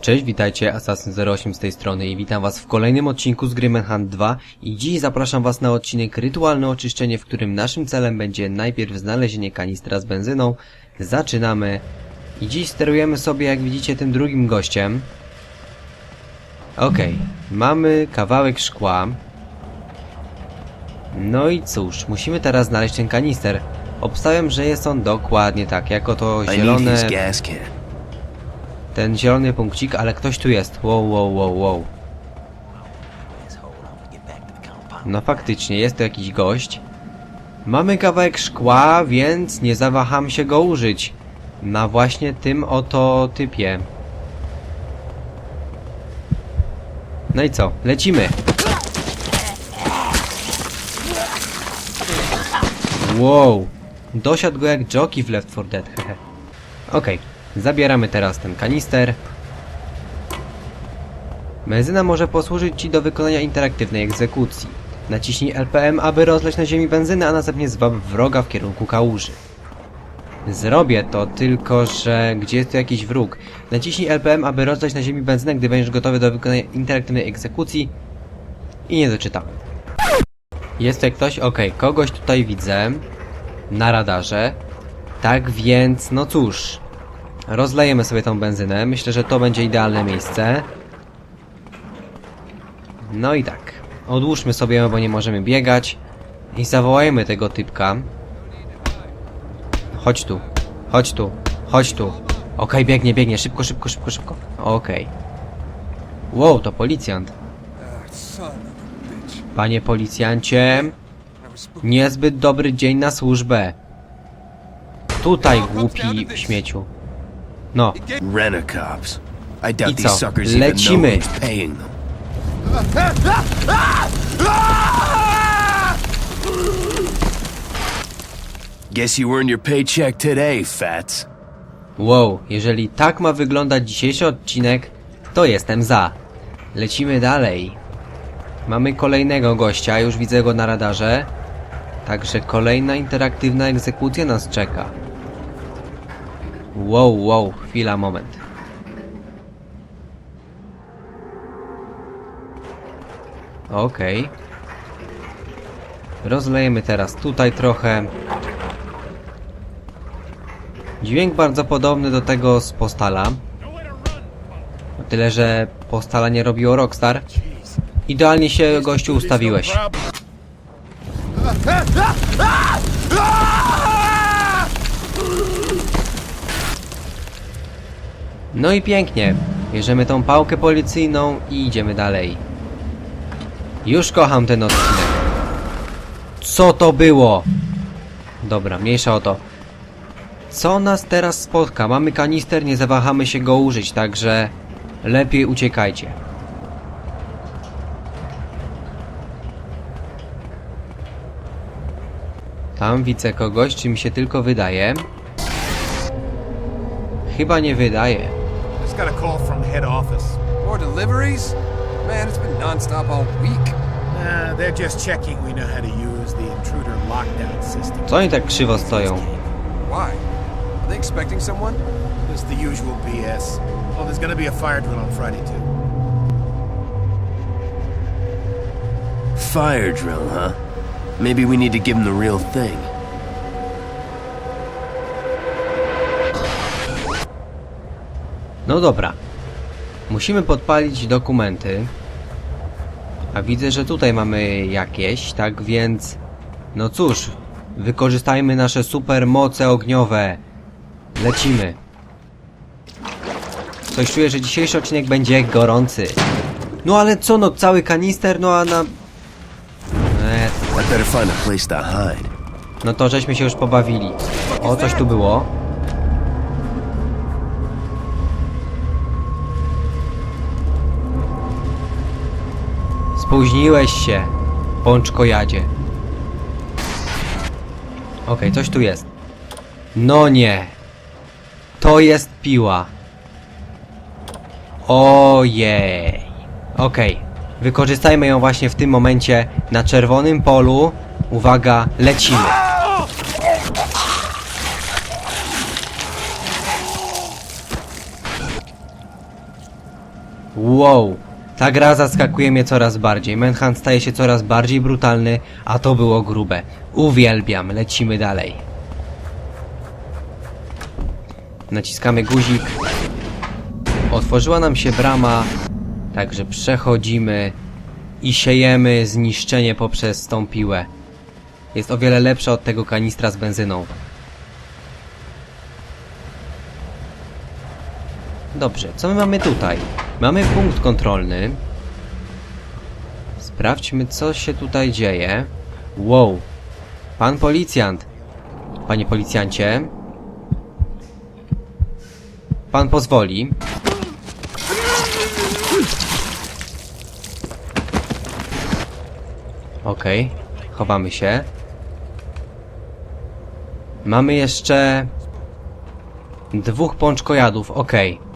Cześć, witajcie, Assassin08 z tej strony i witam was w kolejnym odcinku z gry Manhunt 2 i dziś zapraszam was na odcinek Rytualne Oczyszczenie, w którym naszym celem będzie najpierw znalezienie kanistra z benzyną. Zaczynamy i dziś sterujemy sobie, jak widzicie, tym drugim gościem. Okej, mamy kawałek szkła. No i cóż, musimy teraz znaleźć ten kanister. Obstawiam, że jest on dokładnie tak, jako to zielone... Ten zielony punkcik, ale ktoś tu jest. Wow, wow, wow, wow. No faktycznie, jest to jakiś gość. Mamy kawałek szkła, więc nie zawaham się go użyć. Na właśnie tym oto typie. No i co? Lecimy! Wow! Dosiadł go jak jockey w Left 4 Dead, hehe. Okej, zabieramy teraz ten kanister. Benzyna może posłużyć Ci do wykonania interaktywnej egzekucji. Naciśnij LPM, aby rozleć na ziemi benzynę, a następnie zwab wroga w kierunku kałuży. Zrobię to, tylko że... Gdzie jest tu jakiś wróg? Naciśnij LPM, aby rozleć na ziemi benzynę, gdy będziesz gotowy do wykonania interaktywnej egzekucji. I nie doczytałem. Jest tutaj ktoś? Okej, kogoś tutaj widzę. Na radarze. Tak więc, no cóż. Rozlejemy sobie tą benzynę. Myślę, że to będzie idealne miejsce. No i tak. Odłóżmy sobie, bo nie możemy biegać. I zawołajmy tego typka. Chodź tu. Chodź tu. Chodź tu. Okej, biegnie, biegnie. Szybko, szybko, szybko, szybko. Okej. Wow, to policjant. Panie policjancie. Niezbyt dobry dzień na służbę. Tutaj, głupi śmieciu. No, Rent-a-cops. I doubt I these co? suckers even know Lecimy. who's paying them. Guess you earned your paycheck today, Fats. wow, jeżeli tak ma wyglądać dzisiejszy odcinek, to jestem za. Lecimy dalej. Mamy kolejnego gościa, już widzę go na radarze. Także kolejna interaktywna egzekucja nas czeka. Wow, wow, chwila, moment. Okej. Rozlejemy teraz tutaj trochę. Dźwięk bardzo podobny do tego z Postala. Tyle, że Postala nie robiło Rockstar. Idealnie się gościu ustawiłeś. No i pięknie. Bierzemy tą pałkę policyjną i idziemy dalej. Już kocham ten odcinek. Co to było? Dobra, mniejsza o to. Co nas teraz spotka? Mamy kanister, nie zawahamy się go użyć, także lepiej uciekajcie. Tam widzę kogoś, czy mi się tylko wydaje? Chyba nie wydaje. Just got a call from head office. More deliveries? Man, it's been nonstop all week. Uh, they're just checking we know how to use the intruder lockdown system. Co oni tak krzywo stoją? Why? Are they expecting someone? Just the usual BS. Oh, there's gonna be a fire drill on Friday too. Fire drill, huh? Maybe we need to give them the real thing. No dobra. Musimy podpalić dokumenty. A widzę, że tutaj mamy jakieś, tak więc... No cóż, wykorzystajmy nasze super moce ogniowe. Lecimy. Coś czuję, że dzisiejszy odcinek będzie gorący. No ale co, no cały kanister, no a na... Eee, hide. no to żeśmy się już pobawili. O, coś tu było. Spóźniłeś się, pączko jadzie. Okej, coś tu jest. No nie. To jest piła. Ojej. Okej. Wykorzystajmy ją właśnie w tym momencie na czerwonym polu. Uwaga, lecimy. Wow, ta gra zaskakuje mnie coraz bardziej. Manhunt staje się coraz bardziej brutalny, a to było grube. Uwielbiam, lecimy dalej. Naciskamy guzik. Otworzyła nam się brama, także przechodzimy i siejemy zniszczenie poprzez tą piłę. Jest o wiele lepsza od tego kanistra z benzyną. Dobrze, co my mamy tutaj? Mamy punkt kontrolny. Sprawdźmy, co się tutaj dzieje. Wow. Pan policjant. Panie policjancie. Pan pozwoli. Okej, chowamy się. Mamy jeszcze dwóch pączkojadów, okej.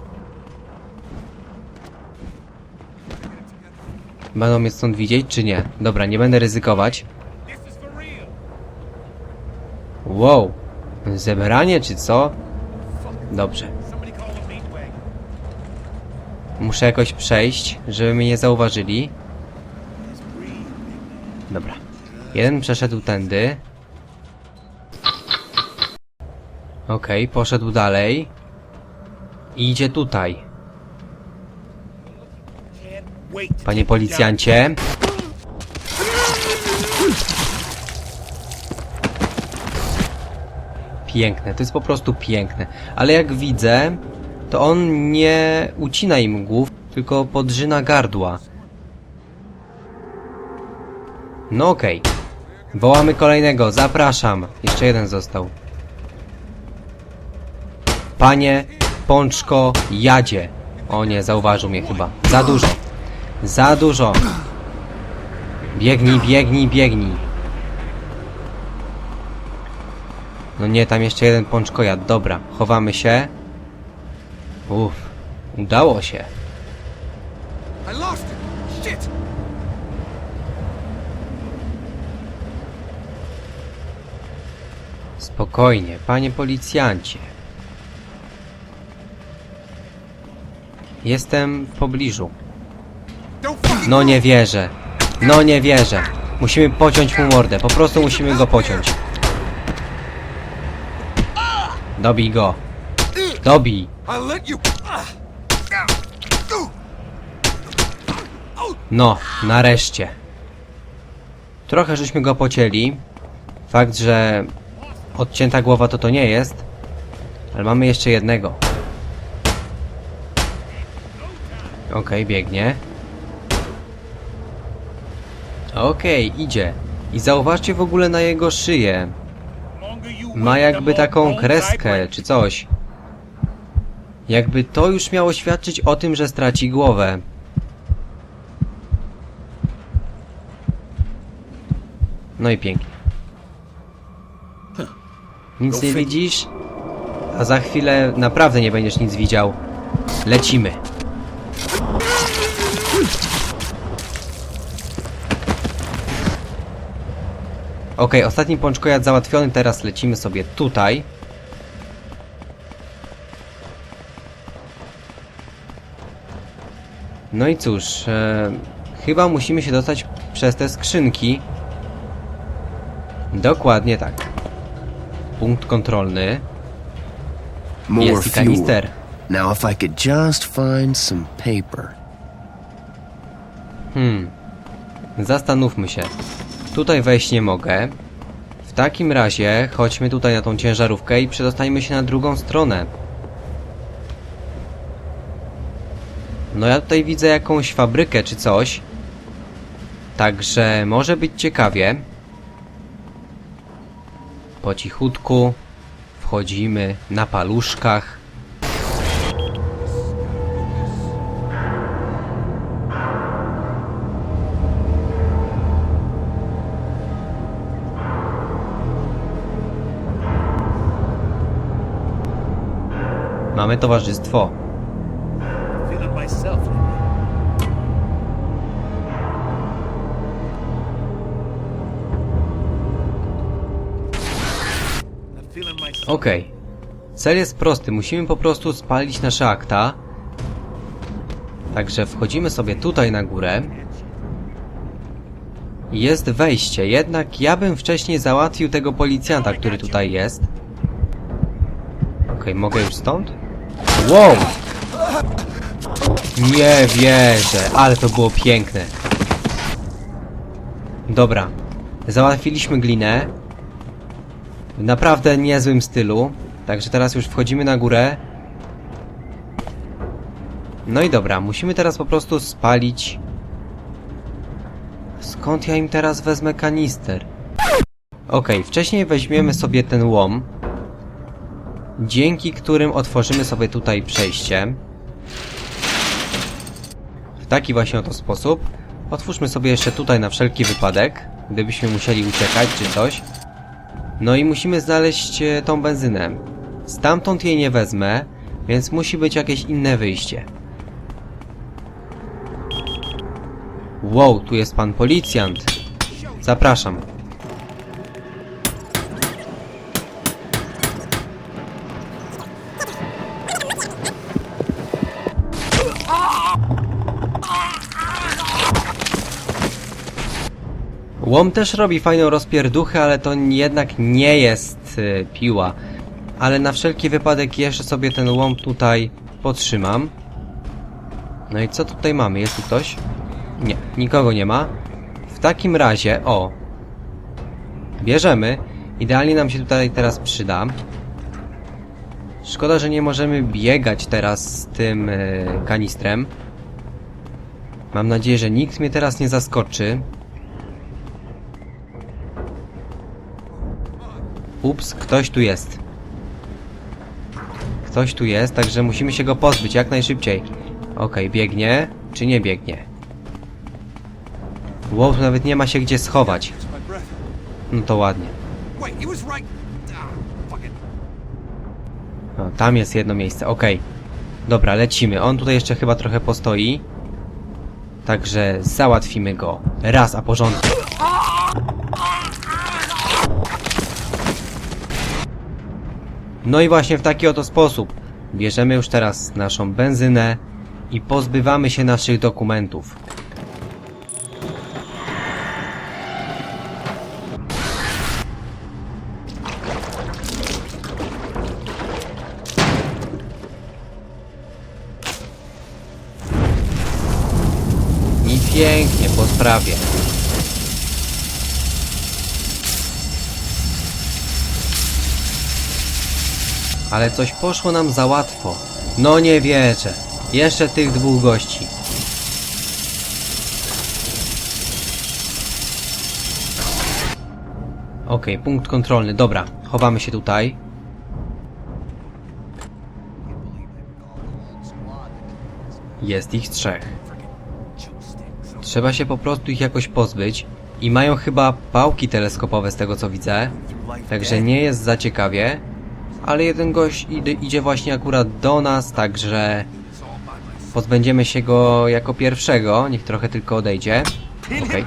Będą mnie stąd widzieć, czy nie? Dobra, nie będę ryzykować. Wow, zebranie czy co? Dobrze. Muszę jakoś przejść, żeby mnie nie zauważyli. Dobra. Jeden przeszedł tędy. Okej, poszedł dalej. I idzie tutaj. Panie policjancie. Piękne, to jest po prostu piękne. Ale jak widzę, to on nie ucina im głów, tylko podrzyna gardła. No okej. Wołamy kolejnego, zapraszam. Jeszcze jeden został. Panie, pączko, jadzie. O nie, zauważył mnie chyba. Za dużo. Za dużo. Biegnij, biegnij, biegnij. No nie, tam jeszcze jeden pączkojad. Dobra, chowamy się. Uff, udało się. Spokojnie, panie policjancie. Jestem w pobliżu. No nie wierzę. No nie wierzę. Musimy pociąć mu mordę. Po prostu musimy go pociąć. Dobij go. Dobij. No, nareszcie. Trochę żeśmy go pocięli. Fakt, że odcięta głowa to to nie jest. Ale mamy jeszcze jednego. Okej, biegnie. Okej, idzie. I zauważcie w ogóle na jego szyję. Ma jakby taką kreskę, czy coś. Jakby to już miało świadczyć o tym, że straci głowę. No i pięknie. Nic nie widzisz? A za chwilę naprawdę nie będziesz nic widział. Lecimy. Okej, ostatni pączkojad załatwiony, teraz lecimy sobie tutaj. No i cóż, e, chyba musimy się dostać przez te skrzynki. Dokładnie tak. Punkt kontrolny. Jest i kanister. Now, if I could just find some paper. Hmm. Zastanówmy się. Tutaj wejść nie mogę. W takim razie chodźmy tutaj na tą ciężarówkę i przedostańmy się na drugą stronę. No ja tutaj widzę jakąś fabrykę czy coś. Także może być ciekawie. Po cichutku wchodzimy na paluszkach. Mamy towarzystwo. Okej. Cel jest prosty. Musimy po prostu spalić nasze akta. Także wchodzimy sobie tutaj na górę. Jest wejście, jednak ja bym wcześniej załatwił tego policjanta, który tutaj jest. Okej, mogę już stąd? Wow! Nie wierzę, ale to było piękne. Dobra, załatwiliśmy glinę. W naprawdę niezłym stylu. Także teraz już wchodzimy na górę. No i dobra, musimy teraz po prostu spalić... Skąd ja im teraz wezmę kanister? Okej, wcześniej weźmiemy sobie ten łom, dzięki którym otworzymy sobie tutaj przejście. W taki właśnie oto sposób. Otwórzmy sobie jeszcze tutaj na wszelki wypadek, gdybyśmy musieli uciekać czy coś. No i musimy znaleźć e, tą benzynę. Stamtąd jej nie wezmę, więc musi być jakieś inne wyjście. Wow, tu jest pan policjant. Zapraszam. Łom też robi fajną rozpierduchę, ale to jednak nie jest y, piła. Ale na wszelki wypadek jeszcze sobie ten łom tutaj potrzymam. No i co tutaj mamy? Jest tu ktoś? Nie, nikogo nie ma. W takim razie, o. Bierzemy. Idealnie nam się tutaj teraz przyda. Szkoda, że nie możemy biegać teraz z tym y, kanistrem. Mam nadzieję, że nikt mnie teraz nie zaskoczy. Ups, ktoś tu jest. Ktoś tu jest, także musimy się go pozbyć jak najszybciej. Okej, biegnie, czy nie biegnie? Wow, nawet nie ma się gdzie schować. No to ładnie. Ah. No, tam jest jedno miejsce, okej. Dobra, lecimy. On tutaj jeszcze chyba trochę postoi. Także załatwimy go. Raz, a porządku. No i właśnie w taki oto sposób bierzemy już teraz naszą benzynę i pozbywamy się naszych dokumentów. I pięknie po sprawie. Ale coś poszło nam za łatwo. No nie wierzę. Jeszcze tych dwóch gości. Okej, punkt kontrolny. Dobra, chowamy się tutaj. Jest ich trzech. Trzeba się po prostu ich jakoś pozbyć. I mają chyba pałki teleskopowe z tego co widzę. Także nie jest za ciekawie. Ale jeden gość idzie, właśnie akurat do nas, także pozbędziemy się go jako pierwszego. Niech trochę tylko odejdzie. Okej.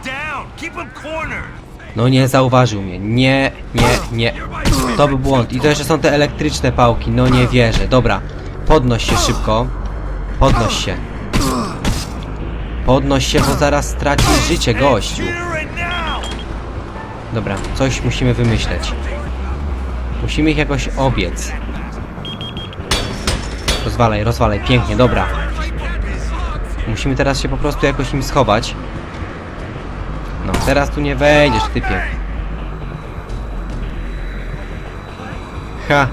No nie zauważył mnie. Nie, nie, nie. To był błąd. I to jeszcze są te elektryczne pałki. No nie wierzę. Dobra. Podnoś się szybko. Podnoś się. Podnoś się, bo zaraz stracisz życie, gościu. Dobra, coś musimy wymyśleć. Musimy ich jakoś obiec. Rozwalaj, rozwalaj, pięknie, dobra. Musimy teraz się po prostu jakoś im schować. No, teraz tu nie wejdziesz, typie. Ha.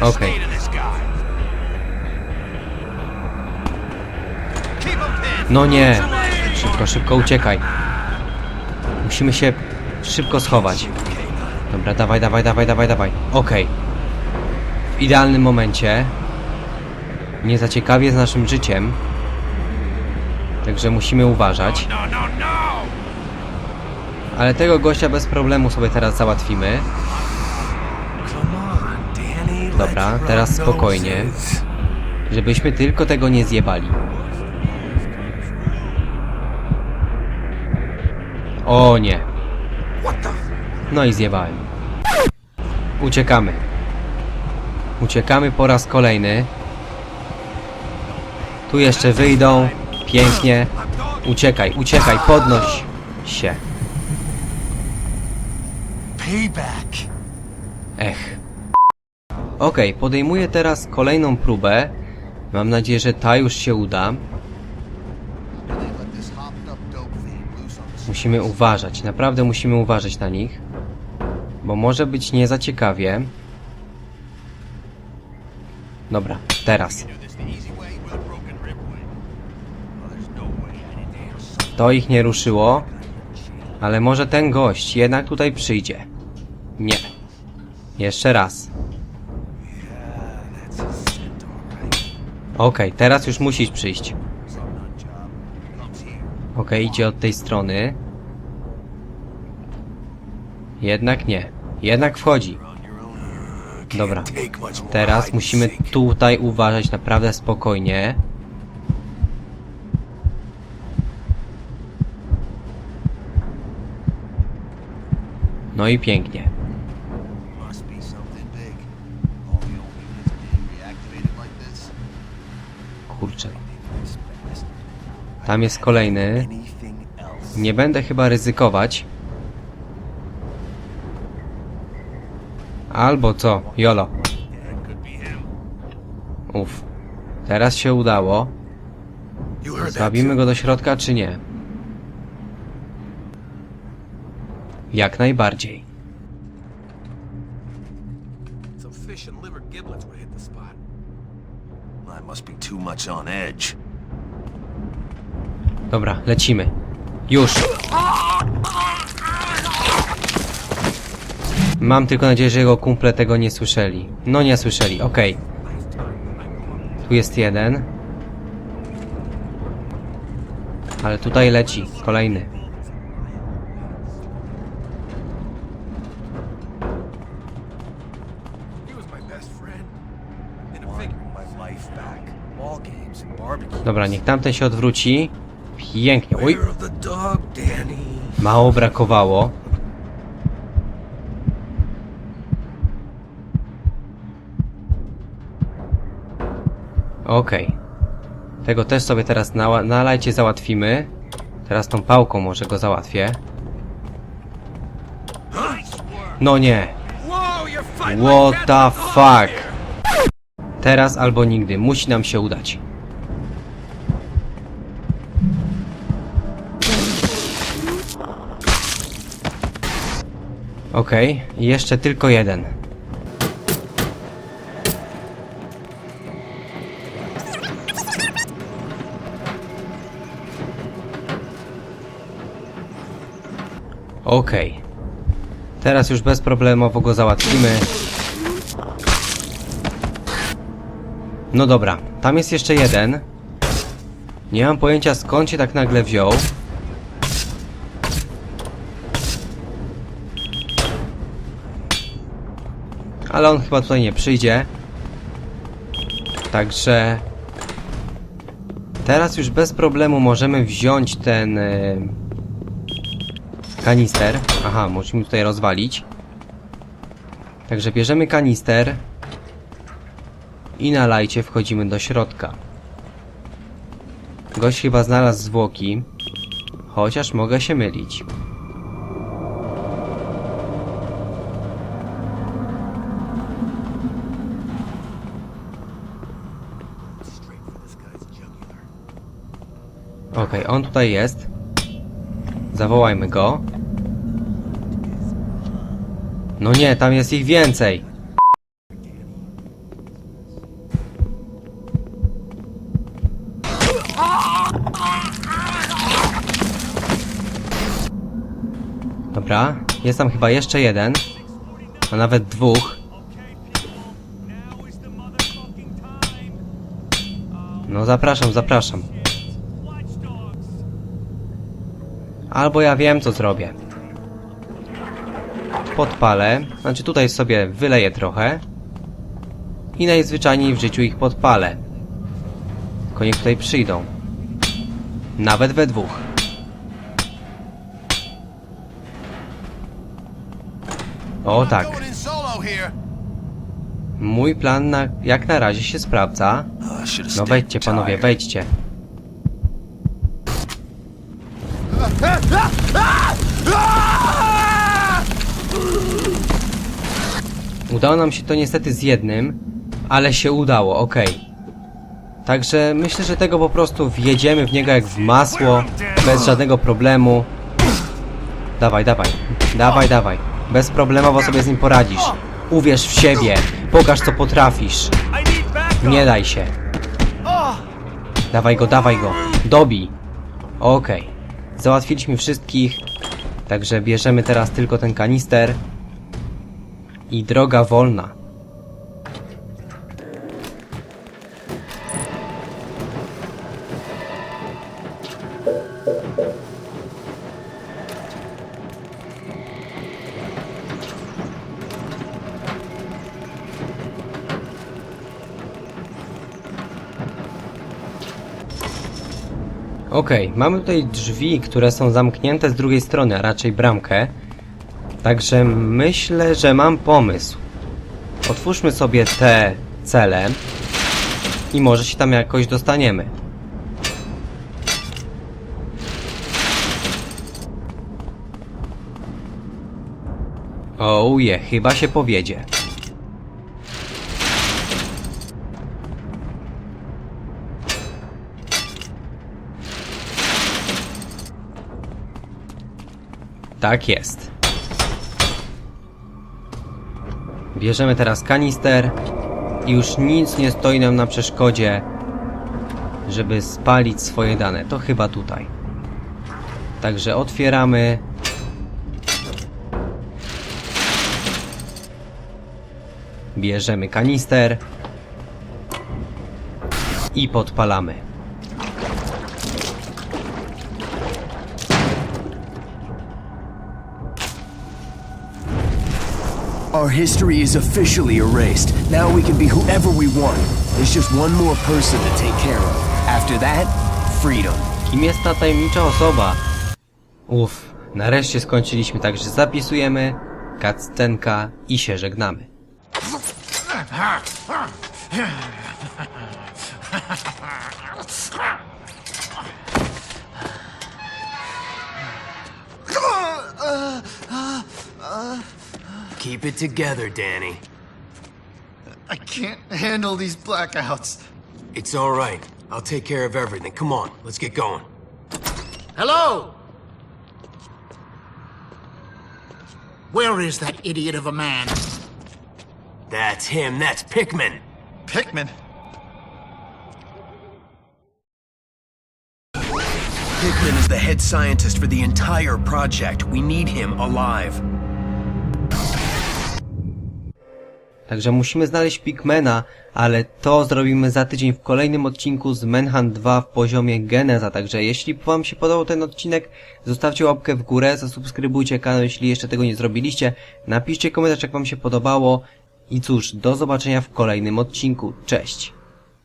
Okej. No nie. Szybko, szybko uciekaj. Musimy się szybko schować. Dobra, dawaj, dawaj, dawaj, dawaj, dawaj. Okej. W idealnym momencie. Nie za ciekawie z naszym życiem. Także musimy uważać. Ale tego gościa bez problemu sobie teraz załatwimy. Dobra, teraz spokojnie. Żebyśmy tylko tego nie zjebali. O nie. No i zjebałem. Uciekamy. Uciekamy po raz kolejny. Tu jeszcze wyjdą. Pięknie. Uciekaj, uciekaj, podnoś się. Payback. Ech. Okej, podejmuję teraz kolejną próbę. Mam nadzieję, że ta już się uda. Musimy uważać, naprawdę musimy uważać na nich. Bo może być nie za ciekawie. Dobra, teraz. To ich nie ruszyło. Ale może ten gość jednak tutaj przyjdzie. Nie. Jeszcze raz. Okej, teraz już musisz przyjść. Okej, idzie od tej strony. Jednak nie. Jednak wchodzi. Dobra. Teraz musimy tutaj uważać naprawdę spokojnie. No i pięknie. Kurczę. Tam jest kolejny. Nie będę chyba ryzykować. Albo co? Jolo. Uf. Teraz się udało. Zabimy go do środka, czy nie? Jak najbardziej. Some fish and liver giblets would hit the spot. I must be too much on edge. Dobra, lecimy. Już. Mam tylko nadzieję, że jego kumple tego nie słyszeli. No nie słyszeli, okej. Tu jest jeden. Ale tutaj leci, kolejny. Dobra, niech tamten się odwróci. Pięknie. Danny. mało brakowało. Okej. Tego też sobie teraz na, lajcie załatwimy. Teraz tą pałką może go załatwię. No nie. What the fuck? Teraz albo nigdy. Musi nam się udać. Okej, jeszcze tylko jeden. Okej. Teraz już bezproblemowo go załatwimy. No dobra, tam jest jeszcze jeden. Nie mam pojęcia skąd się tak nagle wziął. Ale on chyba tutaj nie przyjdzie. Także... Teraz już bez problemu możemy wziąć ten... e, Kanister. Aha, musimy tutaj rozwalić. Także bierzemy kanister. I na lajcie wchodzimy do środka. Gość chyba znalazł zwłoki. Chociaż mogę się mylić. Okej, on tutaj jest. Zawołajmy go. No nie, tam jest ich więcej. Dobra, jest tam chyba jeszcze jeden. A nawet dwóch. No zapraszam, zapraszam. Albo ja wiem, co zrobię. Podpalę, znaczy tutaj sobie wyleję trochę. I najzwyczajniej w życiu ich podpalę. Tylko niech tutaj przyjdą. Nawet we dwóch. O tak. Mój plan na, jak na razie się sprawdza. Have No wejdźcie panowie, wejdźcie. Udało nam się to niestety z jednym, ale się udało, okej. Także myślę, że tego po prostu wjedziemy w niego jak w masło, bez żadnego problemu. Dawaj, dawaj, dawaj, dawaj. Bez problemowo sobie z nim poradzisz. Uwierz w siebie, pokaż co potrafisz. Nie daj się. Dawaj go, dawaj go. Dobij. Okej. Załatwiliśmy wszystkich. Także bierzemy teraz tylko ten kanister. I droga wolna. Okej, mamy tutaj drzwi, które są zamknięte z drugiej strony, a raczej bramkę. Także myślę, że mam pomysł. Otwórzmy sobie te cele i może się tam jakoś dostaniemy. Ouje, chyba się powiedzie. Tak jest. Bierzemy teraz kanister i już nic nie stoi nam na przeszkodzie, żeby spalić swoje dane. To chyba tutaj. Także otwieramy. Bierzemy kanister i podpalamy. Our history is officially erased. Now we can be whoever we want. There's just one more person to take care of. After that, freedom. Kim jest ta tajemnicza osoba? Uff, nareszcie skończyliśmy, także zapisujemy, kaccenka i się żegnamy. Keep it together, Danny. I can't handle these blackouts. It's all right. I'll take care of everything. Come on, let's get going. Hello? Where is that idiot of a man? That's him. That's Pikmin. Pikmin. Pikmin is the head scientist for the entire project. We need him alive. Także musimy znaleźć Pikmena, ale to zrobimy za tydzień w kolejnym odcinku z Manhunt 2 w poziomie Geneza. Także jeśli Wam się podobał ten odcinek, zostawcie łapkę w górę, zasubskrybujcie kanał, jeśli jeszcze tego nie zrobiliście. Napiszcie komentarz, jak Wam się podobało. I cóż, do zobaczenia w kolejnym odcinku. Cześć!